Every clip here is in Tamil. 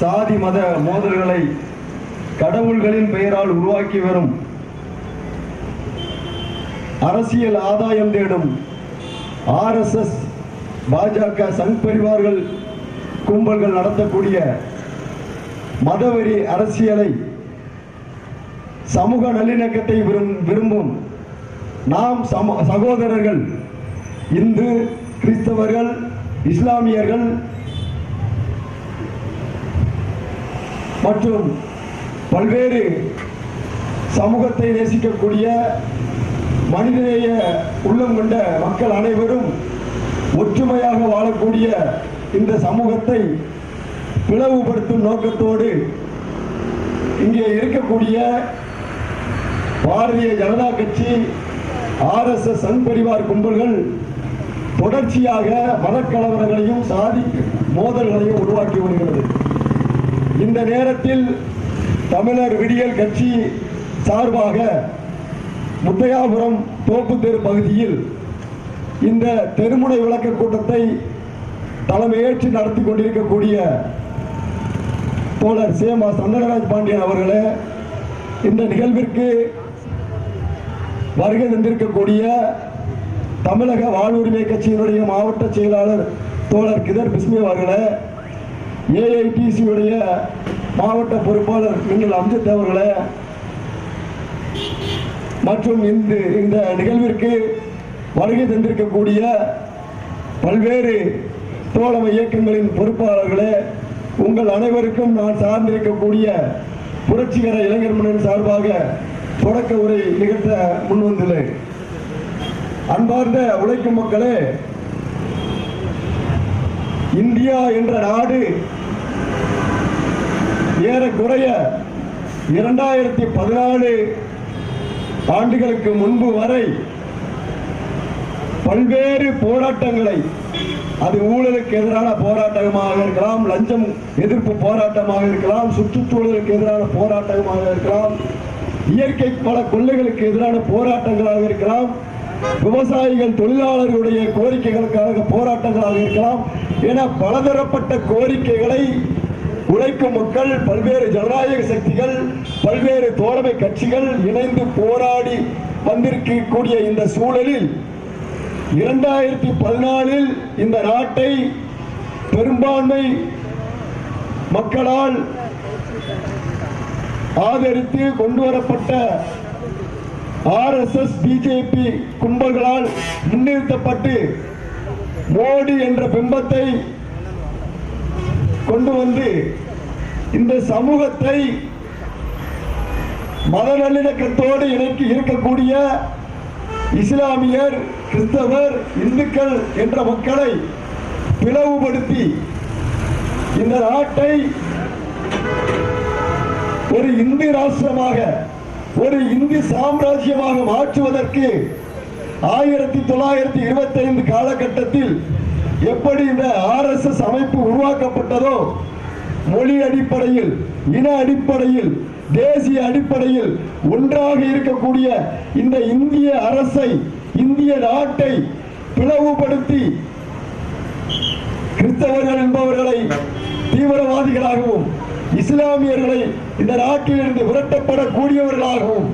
சாதி மத மோதல்களை கடவுள்களின் பெயரால் உருவாக்கி வரும் அரசியல் ஆதாயம் தேடும் ஆர்எஸ்எஸ் பாஜக சங் பரிவார்கள் கும்பல்கள் நடத்தக்கூடிய மதவெறி அரசியலை சமூக நல்லிணக்கத்தை விரும்- விரும்பும் நாம் சம சகோதரர்கள் இந்து கிறிஸ்தவர்கள் இஸ்லாமியர்கள் மற்றும் பல்வேறு சமூகத்தை நேசிக்கக்கூடிய மனிதநேய உள்ளம் கொண்ட மக்கள் அனைவரும் ஒற்றுமையாக வாழக்கூடிய இந்த சமூகத்தை பிளவுபடுத்தும் நோக்கத்தோடு இங்கே இருக்கக்கூடிய பாரதிய ஜனதா கட்சி ஆர்எஸ்எஸ் சங் பரிவார் கும்பல்கள் தொடர்ச்சியாக மதக்கலவரங்களையும் சாதி மோதல்களையும் உருவாக்கி வருகிறது. இந்த நேரத்தில் தமிழர் விடியல் கட்சி சார்பாக முத்தையாபுரம் தோப்பு தெரு பகுதியில் இந்த தெருமுனை விளக்க கூட்டத்தை தலைமையேற்று நடத்தி கொண்டிருக்கக்கூடிய தோழர் சேமா சந்தனராஜ் பாண்டியன் அவர்களே இந்த நிகழ்விற்கு வருகை தந்திருக்கக்கூடிய தமிழக வாழ்வுரிமை கட்சியினுடைய மாவட்ட செயலாளர் தோழர் கிதர் பிஸ்மி அவர்களே ஏஐடிசியுடைய மாவட்ட பொறுப்பாளர் மின்னல் அம்ஜத் அவர்களே மற்றும் இந்த இந்த நிகழ்விற்கு வருகை தந்திருக்கக்கூடிய பல்வேறு தோழமை இயக்கங்களின் பொறுப்பாளர்களே உங்கள் அனைவருக்கும் நான் சார்ந்திருக்கக்கூடிய புரட்சிகர இளைஞர் மன்னன் சார்பாக தொடக்க உரை நிகழ்த்த முன்வந்துள்ளேன். அன்பார்ந்த உழைக்கும் மக்களே இந்தியா என்ற நாடு ஏறக்குறைய இரண்டாயிரத்தி பதினாலு ஆண்டுகளுக்கு முன்பு வரை பல்வேறு போராட்டங்களை அது ஊழலுக்கு எதிரான போராட்டமாக இருக்கலாம் லஞ்சம் எதிர்ப்பு போராட்டமாக இருக்கலாம் சுற்றுச்சூழலுக்கு எதிரான போராட்டமாக இருக்கலாம் இயற்கை பல கொள்ளைகளுக்கு எதிரான போராட்டங்களாக இருக்கலாம் விவசாயிகள் தொழிலாளர்களுடைய கோரிக்கைகளுக்காக போராட்டங்களாக இருக்கலாம் என பலதரப்பட்ட கோரிக்கைகளை உழைக்கும் மக்கள் பல்வேறு ஜனநாயக சக்திகள் பல்வேறு தோழமை கட்சிகள் இணைந்து போராடி வந்திருக்கக்கூடிய இந்த சூழலில் இரண்டாயிரத்தி பதினாலில் இந்த நாட்டை பெரும்பான்மை மக்களால் ஆதரித்து கொண்டு வரப்பட்ட ஆர்எஸ்எஸ் பிஜேபி கும்பல்களால் முன்னிறுத்தப்பட்டு மோடி என்ற பிம்பத்தை கொண்டு வந்து இந்த சமூகத்தை மத நல்லிணக்கத்தோடு இணைக்கி இருக்கக்கூடிய இஸ்லாமியர் கிறிஸ்தவர் இந்துக்கள் என்ற மக்களை பிளவுபடுத்தி இந்த நாட்டை ஒரு இந்து ராஷ்டிரமாக ஒரு இந்து சாம்ராஜ்யமாக மாற்றுவதற்கு ஆயிரத்தி தொள்ளாயிரத்தி இருபத்தி ஐந்து காலகட்டத்தில் எப்படி இந்த ஆர்எஸ்எஸ் அமைப்பு உருவாக்கப்பட்டதோ மொழி அடிப்படையில் இன அடிப்படையில் தேசிய அடிப்படையில் ஒன்றாக இருக்கக்கூடிய இந்த இந்திய அரசை இந்திய நாட்டை பிளவுபடுத்தி கிறிஸ்தவர்கள் என்பவர்களை தீவிரவாதிகளாகவும் இஸ்லாமியர்களை இந்த நாட்டிலிருந்து விரட்டப்படக்கூடியவர்களாகவும்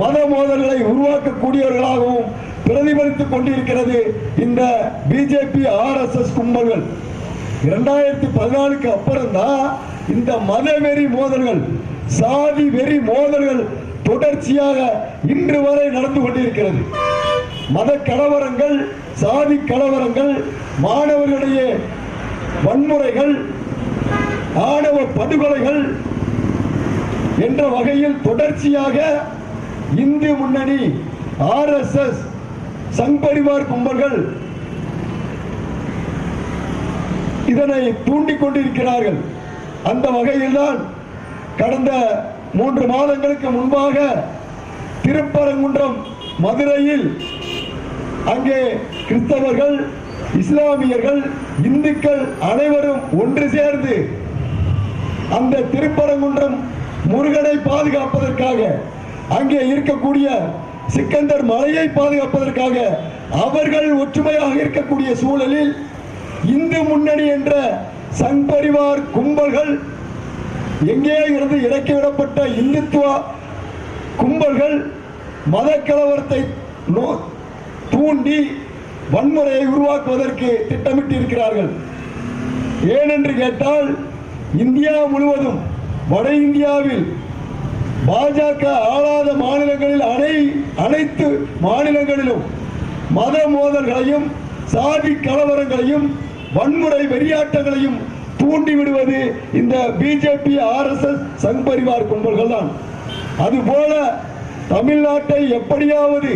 மத மோதல்களை உருவாக்கக்கூடியவர்களாகவும் பிரதிபலித்துக் கொண்டிருக்கிறது இந்த பிஜேபி ஆர்எஸ்எஸ் கும்பல்கள். இரண்டாயிரத்தி பதினாலுக்கு அப்புறம் தான் இந்த மதவெறி மோதல்கள் சாதி வெறி மோதல்கள் தொடர்ச்சியாக இன்று வரை நடந்து கொண்டிருக்கிறது. மத கலவரங்கள் சாதி கலவரங்கள் மாணவர்களிடையே வன்முறைகள் ஆணவ படுகொலைகள் என்ற வகையில் தொடர்ச்சியாக இந்து முன்னணி ஆர்எஸ்எஸ் சங் பரிவார் கும்பல்கள் இதனை தூண்டிக் கொண்டிருக்கிறார்கள். அந்த வகையில்தான் கடந்த மூன்று மாதங்களுக்கு முன்பாக திருப்பரங்குன்றம் மதுரையில் அங்கே கிறிஸ்தவர்கள் இஸ்லாமியர்கள் இந்துக்கள் அனைவரும் ஒன்று சேர்ந்து அந்த திருப்பரங்குன்றம் முருகனை பாதுகாப்பதற்காக அங்கே இருக்கக்கூடிய சிக்கந்தர் மலையை பாதுகாப்பதற்காக அவர்கள் ஒற்றுமையாக இருக்கக்கூடிய சூழலில் இந்து முன்னணி என்ற சங் பரிவார் கும்பல்கள் எங்கே இருந்து இறக்கிவிடப்பட்ட இந்துத்துவ கும்பல்கள் மத கலவரத்தை நோ- தூண்டி வன்முறையை உருவாக்குவதற்கு திட்டமிட்டு இருக்கிறார்கள் ஏனென்று கேட்டால் இந்தியா முழுவதும் வட இந்தியாவில் பாஜக ஆளாத மாநிலங்களில் அனை அனைத்து மாநிலங்களிலும் மத மோதல்களையும் சாதி கலவரங்களையும் வன்முறை வெறியாட்டங்களையும் தூண்டி விடுவது இந்த பிஜேபி ஆர்எஸ்எஸ் சங் பரிவார் கும்பல்கள் தான் அதுபோல தமிழ்நாட்டை எப்படியாவது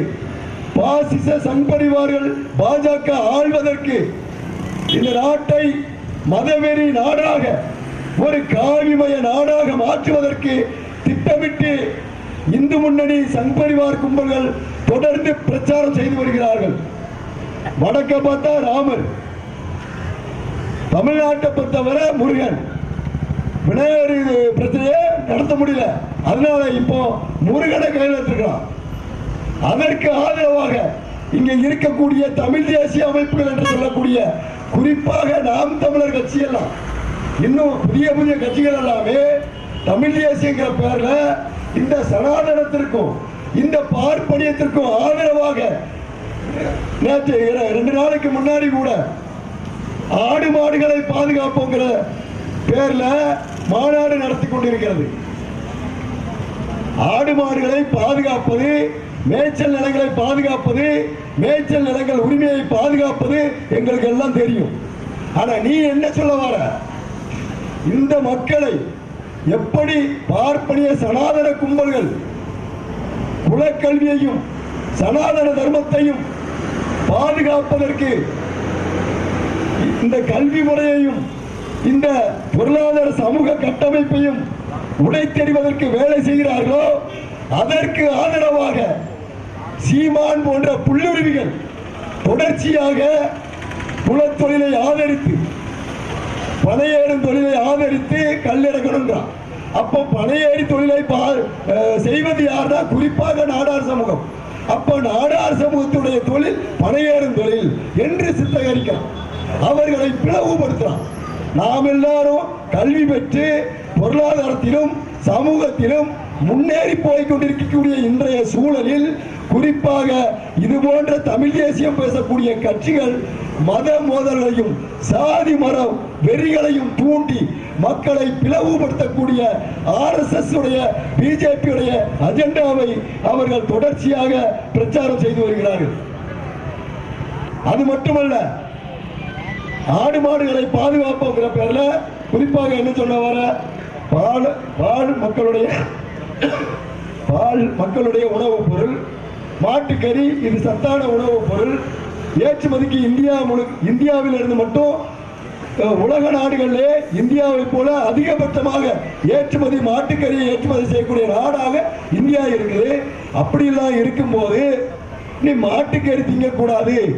பாசிச சங் பரிவார்கள் பாஜக ஆள்வதற்கு இந்த நாட்டை மதவெறி நாடாக ஒரு காவிமய நாடாக மாற்றுவதற்கு திட்டமிட்டு இந்து முன்னணி சங்பரிவார் கும்பல்கள் தொடர்ந்து பிரச்சாரம் செய்து வருகிறார்கள். வடக்க பார்த்தா ராமர் தமிழ்நாட்டை பொறுத்தவரை முருகன். விநாயகர் பிரச்சனையே நடத்த முடியல. அதனால இப்போ முருகனை கையில் எடுத்துக்கலாம் அதற்கு ஆதரவாக இங்கே இருக்கக்கூடிய தமிழ் தேசிய அமைப்புகள் என்று சொல்லக்கூடிய குறிப்பாக நாம் தமிழர் கட்சி எல்லாம் இன்னும் புதிய புதிய கட்சிகள் எல்லாமே தமிழ் தேசியங்கிற பேர்ல இந்த சனாதனத்திற்கும் இந்த பார்ப்பனியத்திற்கும் ஆதரவாக நேற்று ரெண்டு நாளைக்கு முன்னாடி கூட ஆடு மாடுகளை பாதுகாப்போங்கிற பேர்ல மாநாடு நடத்தி கொண்டிருக்கிறது. ஆடு மாடுகளை பாதுகாப்பது மேய்ச்சல் நிலங்களை பாதுகாப்பது மேய்ச்சல் நிலங்கள் உரிமையை பாதுகாப்பது எங்களுக்கு எல்லாம் தெரியும். ஆனா நீ என்ன சொல்ல வர? இந்த மக்களை எப்படி பார்ப்பனிய சனாதன கும்பல்கள் குலக்கல்வியையும் சனாதன தர்மத்தையும் பாதுகாப்பதற்கு இந்த கல்வி முறையையும் இந்த பொருளாதார சமூக கட்டமைப்பையும் உடைத்தெறிவதற்கு வேலை செய்கிறார்களோ அதற்கு ஆதரவாக சீமான் போன்ற புல்லுருவிகள் தொடர்ச்சியாக குலத்தொழிலை ஆதரித்து பனையேறும் தொழிலை ஆதரித்து கல்லிறக்கணுன்றான் அப்போ பனையேறி தொழிலை பா- செய்வது யார்னா குறிப்பாக நாடார் சமூகம். அப்போ நாடார் சமூகத்துடைய தொழில் பனையேறும் தொழில் என்று சித்தகரிக்கிறான் அவர்களை பிளவுபடுத்துறான் நாம் எல்லாரும் கல்வி பெற்று பொருளாதாரத்திலும் சமூகத்திலும் முன்னேறி போய் கொண்டிருக்கக்கூடிய இன்றைய சூழலில் குறிப்பாக இது போன்ற தமிழ் தேசியம் பேசக்கூடிய கட்சிகள் மத மோதல்களையும் சாதி மரம் வெறிகளையும் தூண்டி மக்களை பிளவுபடுத்தக்கூடிய ஆர்எஸ்எஸ் உடைய பிஜேபி உடைய அஜெண்டாவை அவர்கள் தொடர்ச்சியாக பிரச்சாரம் செய்து வருகிறார்கள். அது மட்டுமல்ல ஆடு மாடுகளை பாதுகாப்போங்கிற பேர்ல குறிப்பாக என்ன சொன்ன வர பால் பால் மக்களுடைய பால் மக்களுடைய உணவுப் பொருள் மாட்டுக்கறி இது சத்தான உணவுப் பொருள். ஏற்றுமதிக்கு இந்தியா முழு இந்தியாவில் இருந்து மட்டும் உலக நாடுகளிலே இந்தியாவை போல அதிகபட்சமாக ஏற்றுமதி மாட்டுக்கறியை ஏற்றுமதி செய்யக்கூடிய நாடாக இந்தியா இருக்குது. அப்படிலாம் இருக்கும்போது நீ மாட்டுக்கறி திங்கக்கூடாது.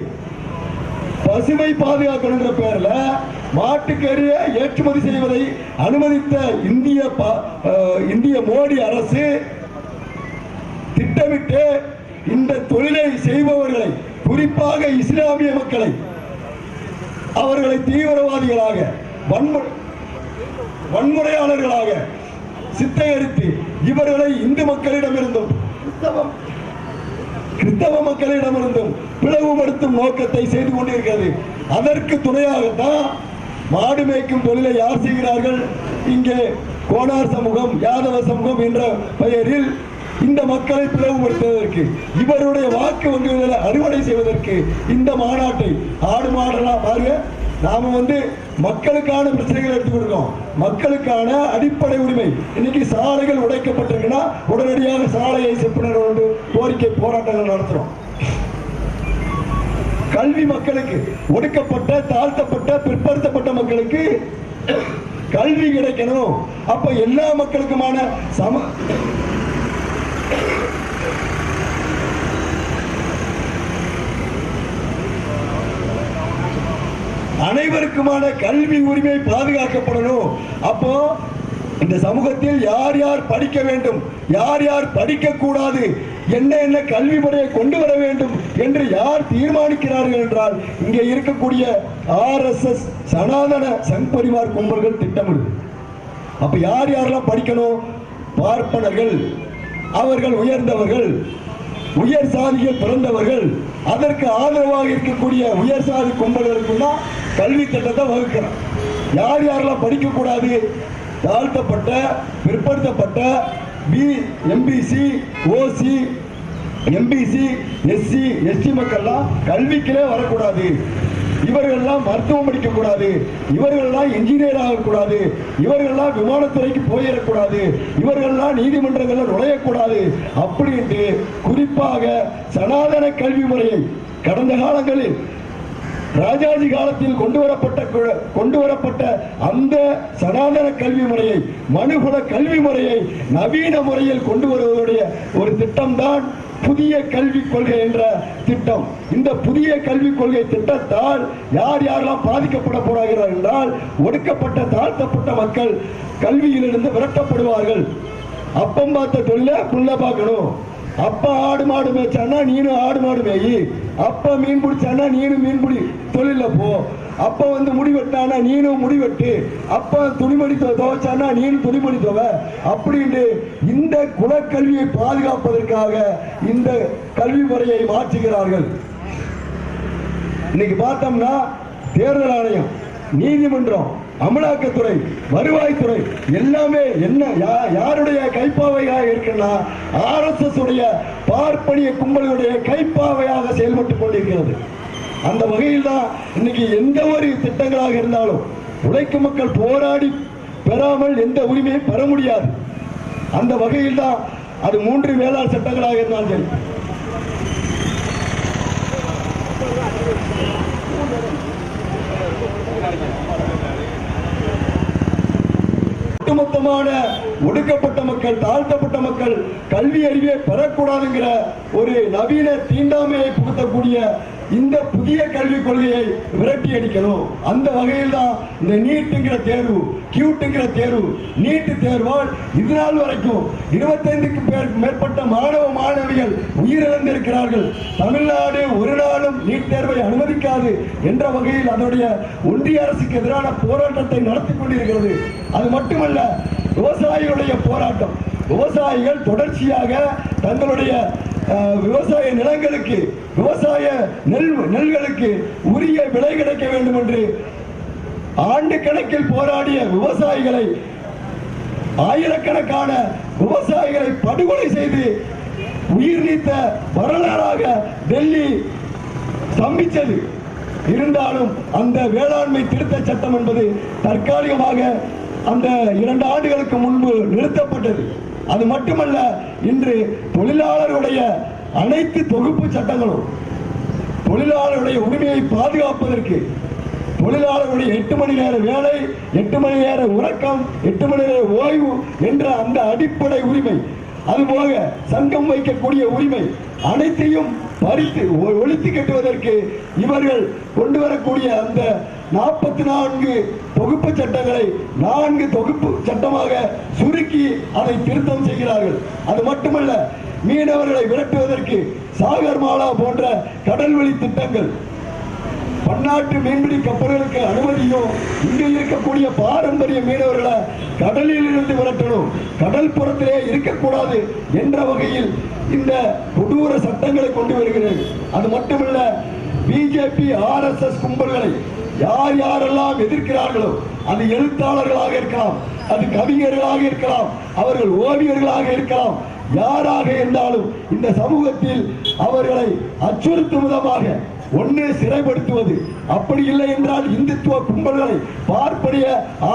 பசுமை பாதுகாக்கணுங்கிற பேரில் மாட்டுக்கறியை ஏற்றுமதி செய்வதை அனுமதித்த இந்திய பா- இந்திய மோடி அரசு திட்டமிட்டு இந்த தொழிலை செய்பவர்களை குறிப்பாக இஸ்லாமிய மக்களை அவர்களை தீவிரவாதிகளாக வன்முறையாளர்களாக சித்தகரித்து இவர்களை இந்து மக்களிடமிருந்தும் கிறிஸ்தவ மக்களிடமிருந்தும் பிளவுபடுத்தும் நோக்கத்தை செய்து கொண்டிருக்கிறது. அதற்கு துணையாகத்தான் மாடு மேய்க்கும் தொழிலை யார் செய்கிறார்கள்? இங்கே கோனார் சமூகம் யாதவ சமூகம் என்ற பெயரில் இந்த மக்களை பிளவுபடுத்துவதற்கு இவருடைய வாக்கு வங்கிகளை அறுவடை செய்வதற்கு இந்த மாநாட்டை ஆடு மாடெல்லாம் பாருங்க. நாம வந்து மக்களுக்கான பிரச்சனைகள் எடுத்து கொடுக்கிறோம் மக்களுக்கான அடிப்படை உரிமை. இன்னைக்கு சாலைகள் உடைக்கப்பட்டிருக்குன்னா உடனடியாக சாலையை செப்புணர்வு கோரிக்கை போராட்டங்கள் நடத்துறோம். கல்வி மக்களுக்கு ஒடுக்கப்பட்ட தாழ்த்தப்பட்ட பிற்படுத்தப்பட்ட மக்களுக்கு கல்வி கிடைக்கணும். அப்ப எல்லா மக்களுக்குமான சம அனைவருக்குமான கல்வி உரிமை பாதுகாக்கப்படணும். அப்போ இந்த சமூகத்தில் யார் யார் படிக்க வேண்டும் யார் யார் படிக்க கூடாது என்ன என்ன கல்வி முறையை கொண்டு வர வேண்டும் என்று யார் தீர்மானிக்கிறார்கள் என்றால் இங்கே இருக்கக்கூடிய ஆர்எஸ்எஸ் சனாதன சங் பரிவார் கும்பல்கள் திட்டமிடுது அப்ப யார் யாரெல்லாம் படிக்கணும்? பார்ப்பனர்கள். அவர்கள் உயர்ந்தவர்கள் உயர் சாதியில் பிறந்தவர்கள் அதற்கு ஆதரவாக இருக்கக்கூடிய உயர் சாதி கும்பல்களுக்குலாம் கல்வி திட்டத்தை வகுக்கிறான் யார் யாரெல்லாம் படிக்கக்கூடாது தாழ்த்தப்பட்ட பிற்படுத்தப்பட்ட B MBC OC MBC SC ST மக்கள்லாம் கல்விக்கிலே வரக்கூடாது. இவர்கள்லாம் மருத்துவம் படிக்கக்கூடாது இவர்கள்லாம் இன்ஜினியர் ஆகக்கூடாது இவர்கள்லாம் விமானத்துறைக்கு போயிடக்கூடாது இவர்கள்லாம் நீதிமன்றங்களில் நுழையக்கூடாது அப்படி என்று குறிப்பாக சனாதன கல்வி முறையை கடந்த காலங்களில் ராஜாஜி காலத்தில் கொண்டு வரப்பட்ட கொண்டு வரப்பட்ட அந்த சனாதன கல்வி முறையை மனுகுல கல்வி முறையை நவீன முறையில் கொண்டு வருவதுடைய ஒரு திட்டம்தான் புதிய கல்விக் கொள்கை என்ற திட்டம். இந்த புதிய கல்விக் கொள்கை திட்டத்தால் யார் யாரெல்லாம் பாதிக்கப்பட போறார்கள் என்றால் ஒடுக்கப்பட்ட தாழ்த்தப்பட்ட மக்கள் கல்வியிலிருந்து விரட்டப்படுவார்கள். அப்பம் பார்த்த தொழில புள்ள பார்க்கணும். அப்ப ஆடு மாடு மேய்ச்சானா நீனும் ஆடு மாடு மேயி. அப்ப மீன் பிடிச்சானா நீனும் மீன் பிடி தொழில போ. அப்போ வந்து முடி வெட்டானா நீனும் முடி வெட்டு அப்போ துணிமணி துவ- துவைச்சானா நீனும் துணிமணி துவ அப்படின்ட்டு இந்த குலக்கல்வியை பாதுகாப்பதற்காக இந்த கல்வி முறையை மாற்றுகிறார்கள். இன்னைக்கு பார்த்தோம்னா தேர்தல் ஆணையம் நீதிமன்றம் அமலாக்கத்துறை வருவாய்த்துறை எல்லாமே என்ன யா- யாருடைய கைப்பாவையாக இருக்குன்னா ஆர்எஸ்எஸ் உடைய பார்ப்பனிய கும்பலுடைய கைப்பாவையாக செயல்பட்டு கொண்டிருக்கிறது. அந்த வகையில் தான் இன்னைக்கு எந்த ஒரு திட்டங்களாக இருந்தாலும் உழைக்கும் மக்கள் போராடி பெறாமல் எந்த உரிமையும் பெற முடியாது. அந்த வகையில் தான் அது மூன்று வேளாண் சட்டங்களாக இருந்தாலும் சரி. ஒட்டுமொத்தமான ஒடுக்கப்பட்ட மக்கள் தாழ்த்தப்பட்ட மக்கள் கல்வி அறிவை பெறக்கூடாதுங்கிற ஒரு நவீன தீண்டாமையை புகுத்தக்கூடிய இந்த புதிய கல்விக் கொள்கையை விரட்டி அடிக்கணும். அந்த வகையில் தான் இந்த நீட்டுங்கிற தேர்வு கியூட்டுங்கிற தேர்வு நீட்டு தேர்வால் இது நாள் வரைக்கும் இருபத்தைந்துக்கு பேருக்கு மேற்பட்ட மாணவ மாணவிகள் உயிரிழந்திருக்கிறார்கள். தமிழ்நாடு ஒரு நாளும் நீட் தேர்வை அனுமதிக்காது என்ற வகையில் அதனுடைய ஒன்றிய அரசுக்கு எதிரான போராட்டத்தை நடத்தி கொண்டிருக்கிறது. அது மட்டுமல்ல விவசாயிகளுடைய போராட்டம். விவசாயிகள் தொடர்ச்சியாக தங்களுடைய விவசாய நிலங்களுக்கு விவசாய நெல் நெல்களுக்கு உரிய விலை கிடைக்க வேண்டும் என்று ஆண்டு கணக்கில் போராடிய விவசாயிகளை ஆயிரக்கணக்கான விவசாயிகளை படுகொலை செய்து உயிர் நீத்த வரலாறாக டெல்லி ஸ்தம்பிச்சது இருந்தாலும் அந்த வேளாண்மை திருத்த சட்டம் என்பது தற்காலிகமாக அந்த இரண்டு ஆண்டுகளுக்கு முன்பு நிறுத்தப்பட்டது. அது மட்டுமல்ல இன்று தொழிலாளருடைய அனைத்து தொகுப்பு சட்டங்களும் தொழிலாளருடைய உரிமையை பாதுகாப்பதற்கு தொழிலாளருடைய எட்டு மணி நேர வேலை எட்டு மணி நேர உறக்கம் எட்டு மணி நேர ஓய்வு என்ற அந்த அடிப்படை உரிமை. அதுபோக சங்கம் வைக்கக்கூடிய உரிமை அனைத்தையும் பறித்து ஒ- ஒழித்து கட்டுவதற்கு இவர்கள் கொண்டு வரக்கூடிய அந்த நாற்பத்தி நான்கு தொகுப்பு சட்டங்களை நான்கு தொகுப்பு சட்டமாக சுருக்கி அதை திருத்தம் செய்கிறார்கள். அது மட்டுமல்ல மீனவர்களை விரட்டுவதற்கு சாகர் மாலா போன்ற கடல்வழி திட்டங்கள் பன்னாட்டு மீன்பிடி கப்பல்களுக்கு அனுமதியும் இங்கே இருக்கக்கூடிய பாரம்பரிய மீனவர்களை கடலில் இருந்து விரட்டணும் கடல் புறத்திலே இருக்கக்கூடாது என்ற வகையில் இந்த கொடூர சட்டங்களை கொண்டு வருகிறது அது மட்டுமல்ல பிஜேபி ஆர்எஸ்எஸ் கும்பல்களை யார் யாரெல்லாம் எதிர்க்கிறார்களோ அது எழுத்தாளர்களாக இருக்கலாம் அது கவிஞர்களாக இருக்கலாம் அவர்கள் ஓவியர்களாக இருக்கலாம் யாராக இருந்தாலும் இந்த சமூகத்தில் அவர்களை அச்சுறுத்தும் விதமாக ஒன்று சிறைப்படுத்துவது. அப்படி இல்லை என்றால் இந்துத்துவ கும்பல்களை பார்ப்பனிய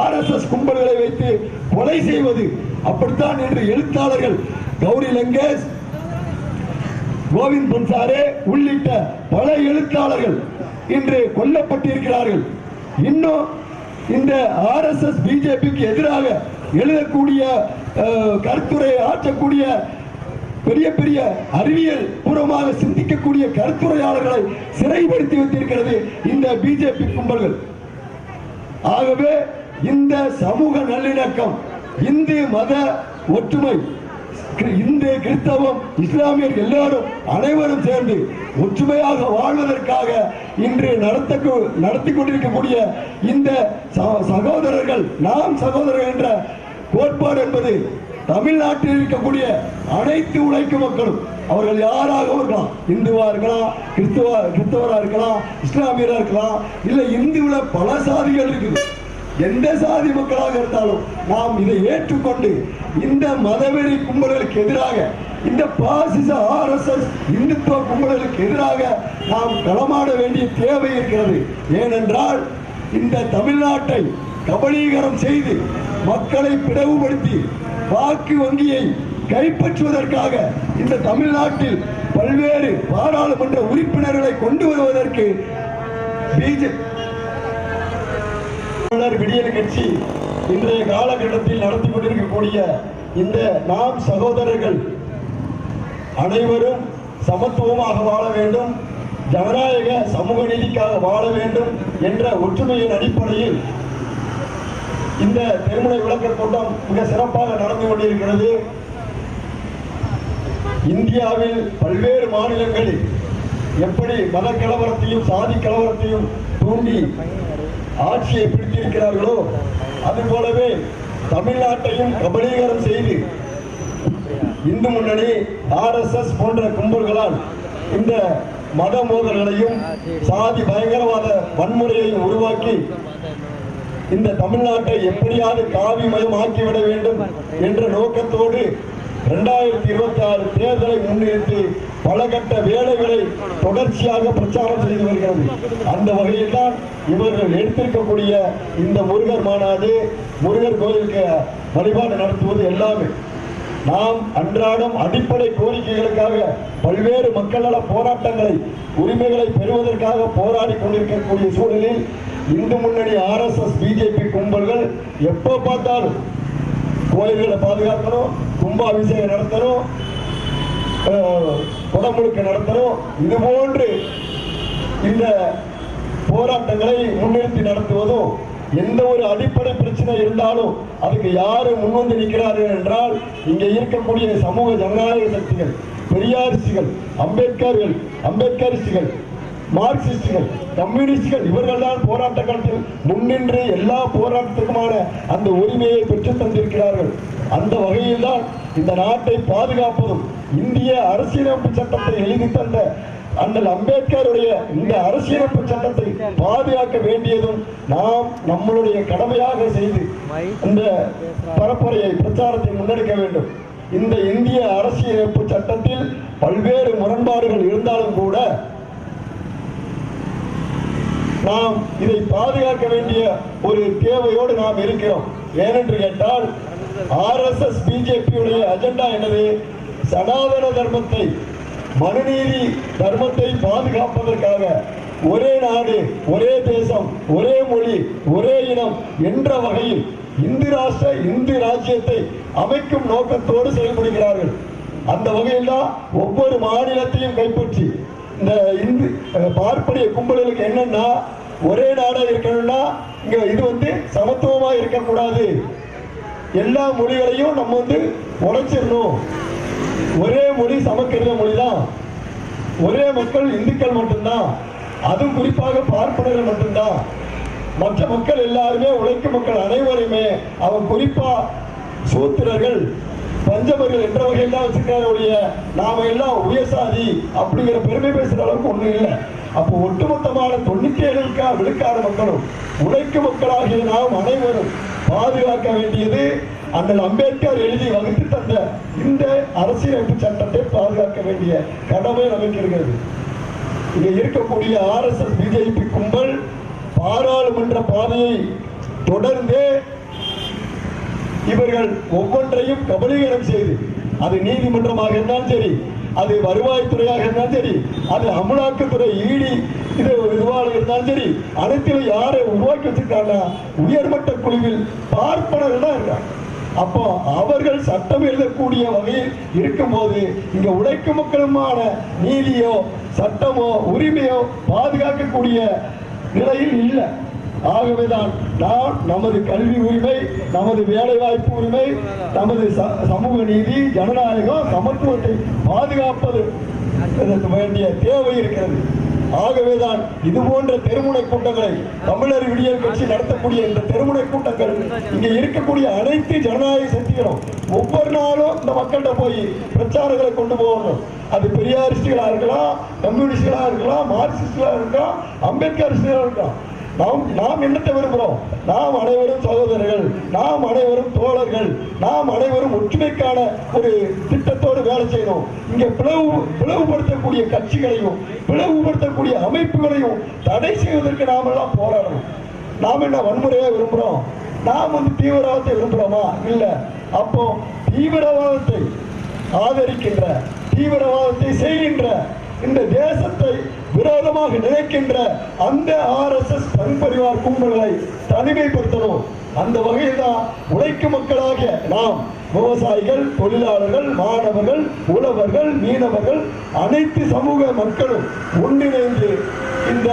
ஆர்எஸ்எஸ் கும்பல்களை வைத்து கொலை செய்வது. அப்படித்தான் என்று எழுத்தாளர்கள் கௌரி லங்கேஷ் கோவிந்த் பன்சாரே உள்ளிட்ட பல எழுத்தாளர்கள் இன்று கொல்லப்பட்டிருக்கிறார்கள். இன்னும் இந்த ஆர்எஸ்எஸ் பிஜேபிக்கு எதிராக எழுதக்கூடிய கருத்துரை ஆற்றக்கூடிய பெரிய பெரிய அறிவியல் பூர்வமாக சிந்திக்கக்கூடிய கருத்துரையாளர்களை சிறைப்படுத்தி வைத்திருக்கிறது இந்த பிஜேபி கும்பல்கள். ஆகவே இந்த சமூக நல்லிணக்கம் இந்து மத ஒற்றுமை இந்து கிறிஸ்தவம் இஸ்லாமியர் எல்லாரும் அனைவரும் சேர்ந்து ஒற்றுமையாக வாழ்வதற்காக இன்று நடத்த நடத்தி கொண்டிருக்கக்கூடிய இந்த ச- சகோதரர்கள் நாம் சகோதரர்கள் என்ற கோட்பாடு என்பது தமிழ்நாட்டில் இருக்கக்கூடிய அனைத்து உழைக்கும் மக்களும். அவர்கள் யாராக இருக்கலாம்? இந்துவா இருக்கலாம் கிறிஸ்துவ கிறிஸ்தவரா இருக்கலாம் இஸ்லாமியரா இருக்கலாம். இல்லை இந்துவில் பல சாதிகள் இருக்குது. எந்த சாதி மக்களாக இருந்தாலும் நாம் இதை ஏற்றுக்கொண்டு இந்த மதவெறி கும்பல்களுக்கு எதிராக இந்த பாசிச ஆர்எஸ்எஸ் இந்துத்துவ கும்பல்களுக்கு எதிராக நாம் களமாட வேண்டிய தேவை இருக்கிறது. ஏனென்றால் இந்த தமிழ்நாட்டை கபலீகரம் செய்து மக்களை பிளவுபடுத்தி வாக்கு வங்கியை கைப்பற்றுவதற்காக இந்த தமிழ்நாட்டில் பல்வேறு பாராளுமன்ற உறுப்பினர்களை கொண்டு வருவதற்கு பிஜேபி தமிழர் விடியல் கட்சி இன்றைய காலகட்டத்தில் நடத்தி கொண்டிருக்கக்கூடிய இந்த நாம் சகோதரர்கள் அனைவரும் சமத்துவமாக வாழ வேண்டும் ஜனநாயக சமூக நீதிக்காக வாழ வேண்டும் என்ற ஒற்றுமையின் அடிப்படையில் இந்த திருமண விளக்க கூட்டம் மிக சிறப்பாக நடந்து கொண்டிருக்கிறது. இந்தியாவில் பல்வேறு மாநிலங்களில் எப்படி மத கலவரத்தையும் சாதி கலவரத்தையும் தூண்டி ஆட்சியை பிடித்திருக்கிறார்களோ அது போலவே தமிழ்நாட்டையும் கபலீகரம் செய்து இந்து முன்னணி ஆர்எஸ்எஸ் போன்ற கும்பல்களால் இந்த மத மோதல்களையும் சாதி பயங்கரவாத வன்முறையையும் உருவாக்கி இந்த தமிழ்நாட்டை எப்படியாவது காவிமயமாக்கிவிட வேண்டும் என்ற நோக்கத்தோடு இரண்டாயிரத்தி இருபத்தி ஆறு தேர்தலை முன்னிறுத்தி பல கட்ட வேலைகளை தொடர்ச்சியாக பிரச்சாரம் செய்து வருகிறது. அந்த வகையில் தான் இவர்கள் எடுத்திருக்கக்கூடிய இந்த முருகர் மாநாடு முருகர் கோயிலுக்கு வழிபாடு நடத்துவது எல்லாமே. நாம் அன்றாடம் அடிப்படை கோரிக்கைகளுக்காக பல்வேறு மக்கள் நல போராட்டங்களை உரிமைகளை பெறுவதற்காக போராடி கொண்டிருக்கக்கூடிய சூழலில் இந்து முன்னணி ஆர்எஸ்எஸ் பிஜேபி கும்பல்கள் எப்போ பார்த்தாலும் கோயில்களை பாதுகாக்கணும் கும்பாபிஷேகம் நடத்தணும் குடமுழுக்கு நடத்தணும். இது போன்று இந்த போராட்டங்களை முன்னிறுத்தி நடத்துவதும் எந்த ஒரு அடிப்படை பிரச்சனை இருந்தாலும் அதுக்கு யாரு முன்வந்து நிற்கிறார்கள் என்றால் இங்கே இருக்கக்கூடிய சமூக ஜனநாயக சக்திகள் பெரியாரிசிகள் அம்பேத்கர்கள் அம்பேத்கரிசிகள் மார்க்சிஸ்டுகள் கம்யூனிஸ்டுகள் இவர்கள் தான் போராட்ட காலத்தில் முன்னின்று எல்லா போராட்டத்துக்குமான அந்த உரிமையை பெற்று தந்திருக்கிறார்கள். அந்த வகையில் தான் இந்த நாட்டை பாதுகாப்பதும் இந்திய அரசியலமைப்பு சட்டத்தை எழுதி தந்த அண்ணல் அம்பேத்கருடைய இந்த அரசியலமைப்பு சட்டத்தை பாதுகாக்க வேண்டியதும் நாம் நம்மளுடைய கடமையாக செய்து இந்த பரப்புரையை பிரச்சாரத்தை முன்னெடுக்க வேண்டும். இந்த இந்திய அரசியலமைப்பு சட்டத்தில் பல்வேறு முரண்பாடுகள் இருந்தாலும் கூட நாம் இதை பாதுகாக்க வேண்டிய ஒரு தேவையோடு நாம் இருக்கிறோம். ஏனென்று கேட்டால் ஆர்எஸ்எஸ் பிஜேபியுடைய அஜெண்டா என்னது? சனாதன தர்மத்தை மனுநீதி தர்மத்தை பாதுகாப்பதற்காக ஒரே நாடு ஒரே தேசம் ஒரே மொழி ஒரே இனம் என்ற வகையில் இந்து ராஷ்டிர இந்து ராஜ்யத்தை அமைக்கும் நோக்கத்தோடு செயல்படுகிறார்கள். அந்த வகையில் தான் ஒவ்வொரு மாநிலத்தையும் கைப்பற்றி இந்த இந்து பார்ப்பனிய கும்பல்களுக்கு என்னன்னா ஒரே நாடா இருக்கணும்னா இங்க இது வந்து சமத்துவமா இருக்கக்கூடாது. எல்லா மொழிகளையும் நம்ம வந்து உடைச்சிடணும். ஒரே மொழி சமக்கிருத மொழி தான் ஒரே மக்கள் இந்துக்கள் மட்டும்தான். அதுவும் குறிப்பாக பார்ப்பனர்கள் மட்டும்தான். மற்ற மக்கள் எல்லாருமே உழைக்கும் மக்கள் அனைவருமே அவன் குறிப்பா சூத்திரர்கள் பஞ்சமர்கள் என்ற வகையில் தான் வச்சிருக்காரு ஒழிய நாம எல்லாம் உயர்சாதி அப்படிங்கிற பெருமை பேசுற அளவுக்கு ஒண்ணு இல்லை. அப்போ ஒட்டுமொத்தமான தொண்ணூத்தி ஏழுக்கா விழுக்காடு மக்களும் உழைக்கும் மக்களாகிய நாம் அனைவரும் பாதுகாக்க வேண்டியது அண்ணல் அம்பேத்கர் எழுதி வகுத்து தந்த இந்த அரசியலமைப்பு சட்டத்தை பாதுகாக்க வேண்டிய கடமை நமக்கு இருக்கிறது. இங்க இருக்கக்கூடிய ஆர்எஸ்எஸ் பிஜேபி கும்பல் பாராளுமன்ற பாதையை தொடர்ந்து இவர்கள் ஒவ்வொன்றையும் கபலீகரம் செய்து அது நீதிமன்றமாக இருந்தாலும் சரி அது வருவாய்த்துறையாக இருந்தாலும் சரி அது அமலாக்கத்துறை ஈடி இது இதுவாக இருந்தாலும் சரி அனைத்திலும் யாரை உருவாக்கி வச்சிருக்காங்க உயர்மட்ட குழுவில் பார்ப்பனர்கள் தான் இருக்காங்க அப்போ அவர்கள் சட்டம் எழுதக்கூடிய வகையில் இருக்கும்போது இங்க உழைக்கும் மக்களுமான நீதியோ சட்டமோ உரிமையோ பாதுகாக்கக்கூடிய நிலையில் இல்லை. ஆகவேதான் நாம் நமது கல்வி உரிமை நமது வேலை வாய்ப்பு உரிமை நமது ச- சமூக நீதி ஜனநாயகம் சமத்துவத்தை பாதுகாப்பது வேண்டிய தேவை இருக்கிறது. ஆகவேதான் இது போன்ற தெருமுனை கூட்டங்களை தமிழர் விடியல் கட்சி நடத்தக்கூடிய இந்த தெருமுனை கூட்டங்கள் இங்கே இருக்கக்கூடிய அனைத்து ஜனநாயக சக்திகளும் ஒவ்வொரு நாளும் இந்த மக்கள்கிட்ட போய் பிரச்சாரங்களை கொண்டு போகணும். அது பெரியாரிஸ்டுகளா இருக்கலாம் கம்யூனிஸ்டுகளா இருக்கலாம் மார்க்சிஸ்டுகளா இருக்கலாம் அம்பேத்கரிஸ்டுகளா இருக்கலாம். நாம் நாம் என்னத்தை விரும்புகிறோம் நாம் அனைவரும் சகோதரர்கள் நாம் அனைவரும் தோழர்கள் நாம் அனைவரும் ஒற்றுமைக்கான ஒரு திட்டத்தோடு வேலை செய்யணும் இங்கே பிளவு பிளவுபடுத்தக்கூடிய கட்சிகளையும் பிளவுபடுத்தக்கூடிய அமைப்புகளையும் தடை செய்வதற்கு நாம் எல்லாம் போராடணும். நாம் என்ன வன்முறையாக விரும்புகிறோம் நாம் வந்து தீவிரவாதத்தை விரும்புகிறோமா இல்லை. அப்போ தீவிரவாதத்தை ஆதரிக்கின்ற தீவிரவாதத்தை செய்கின்ற விரோதமாக நினைக்கின்ற அந்த ஆர்எஸ்எஸ் பரிவார் கும்பல்களை தனிமைப்படுத்தணும். அந்த வகையில் தான் உழைக்கும் மக்களாக நாம் விவசாயிகள் தொழிலாளர்கள் மாணவர்கள் உழவர்கள் மீனவர்கள் அனைத்து சமூக மக்களும் ஒன்றிணைந்து இந்த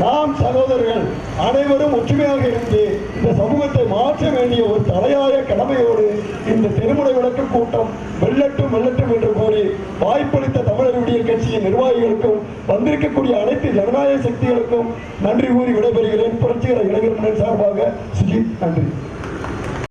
நாம் சகோதரர்கள் அனைவரும் ஒற்றுமையாக இருந்து இந்த சமூகத்தை மாற்ற வேண்டிய ஒரு தலையாய கடமையோடு இந்த திருமண விளக்கு கூட்டம் வெள்ளட்டும் வெள்ளட்டும் என்று கோரி வாய்ப்பளித்த தமிழர் கட்சியின் நிர்வாகிகளுக்கும் வந்திருக்கக்கூடிய அனைத்து ஜனநாயக சக்திகளுக்கும் நன்றி கூறி விடைபெறுகிறேன். புரட்சிகர இளைஞர் சார்பாக சுஜித் நன்றி.